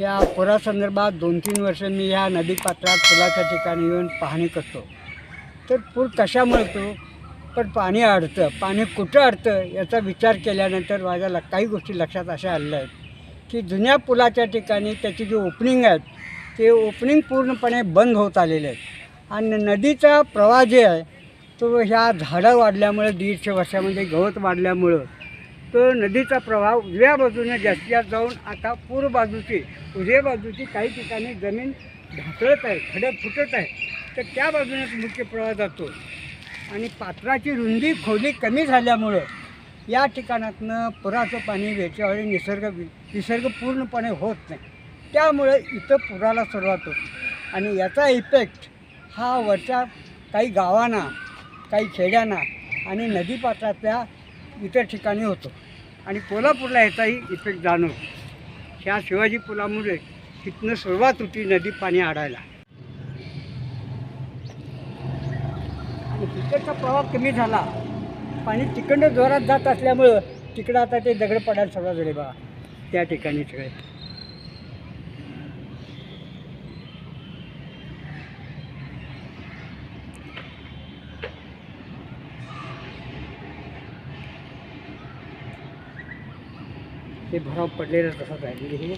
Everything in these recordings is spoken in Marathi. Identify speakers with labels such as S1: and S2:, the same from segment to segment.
S1: या पुरासंदर्भात दोन तीन वर्ष मी ह्या नदीपात्रात पुलाच्या ठिकाणी येऊन पाहणी करतो. तर पूर कशामुळे तो पण पाणी अडतं. पाणी कुठं अडतं? याचा विचार केल्यानंतर माझ्या ल काही गोष्टी लक्षात अशा आलेल्या आहेत की जुन्या पुलाच्या ठिकाणी त्याची जी ओपनिंग आहेत ते ओपनिंग पूर्णपणे बंद होत आलेले आहेत. आणि नदीचा प्रवाह जे आहे तो ह्या झाडं वाढल्यामुळे दीडशे वर्षामध्ये गवत वाढल्यामुळं तो नदीचा प्रवाह उजव्या बाजूने जास्तीत जास्त जाऊन आता पूर्व बाजूची उजव्या बाजूची काही ठिकाणी जमीन ढासळत आहे खडक फुटत आहे. तर त्या बाजूनेच मुख्य प्रवाह जातो. आणि पात्राची रुंदी खोली कमी झाल्यामुळं या ठिकाणातनं पुराचं पाणी वेळच्यावेळी निसर्ग निसर्ग पूर्णपणे होत नाही. त्यामुळे इथं पुराला सुरुवात होते. आणि याचा इफेक्ट हा वरच्या काही गावांना काही खेड्यांना आणि नदीपात्रातल्या इतर ठिकाणी होतो. आणि कोल्हापूरला याचाही इफेक्ट जाणवतो ह्या शिवाजी पुलामुळे तिथनं सुरुवात होती नदी पाणी आडायला. आणि तिकडचा प्रवाह कमी झाला. पाणी तिकडनं जोरात जात असल्यामुळं तिकडं आता ते दगड पडायला सुरुवात झाली बा. त्या ठिकाणी सगळे. ते भराव पडलेलं तसंच आहे. म्हणजे हे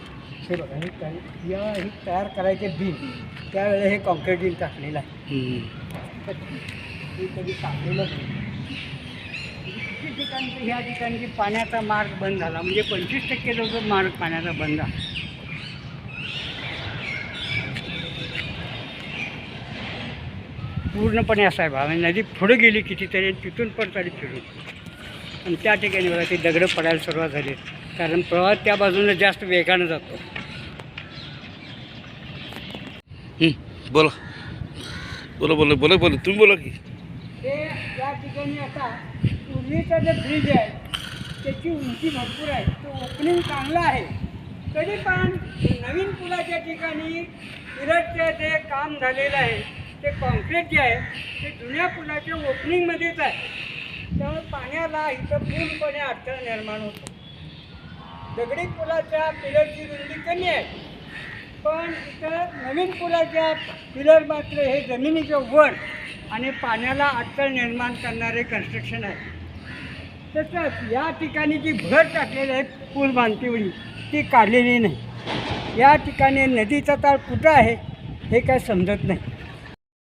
S1: हे बघा हे काय- या हे तयार करायचे बीम त्यावेळेला हे कॉन्क्रीटिंग टाकलेलं आहे. हे कधी टाकलेलं नाही. किती ठिकाणी तर ह्या ठिकाणी पाण्याचा मार्ग बंद झाला म्हणजे पंचवीस टक्के जो मार्ग पाण्याचा बंद झाला पूर्णपणे असा आहे भाव नदी पुढे गेली कितीतरी आणि तिथून पण तरी फिरून. आणि त्या ठिकाणी बघा ती दगडं पडायला सुरुवात झाली. कारण प्रवाह त्या बाजूने जास्त वेगानं जातो.
S2: हं, बोला. बोला बोला बोला बोला. तुम्ही बोला की.
S1: ते या ठिकाणी आता पूर्वीचा जे ब्रिज आहे त्याची उंची भरपूर आहे. तो ओपनिंग चांगला आहे. तरी पण नवीन पुलाच्या ठिकाणी इरटचे जे काम झालेलं आहे ते कॉन्क्रीट जे आहे ते जुन्या पुलाच्या ओपनिंगमध्येच आहे. त्यामुळे पाण्याला इथं पूर्णपणे अडथळा निर्माण होतो. दगडी पुलाच्या पिलरची रुंदी कमी आहे. पण इथं नवीन पुलाच्या पिलर मात्र हे जमिनीच्या वर आणि पाण्याला अडचण निर्माण करणारे कन्स्ट्रक्शन आहे. तसंच या ठिकाणी जी भर टाकलेली आहे पूल बांधतीवरी ती काढलेली नाही. या ठिकाणी नदीचा ताळ कुठं आहे हे काय समजत नाही.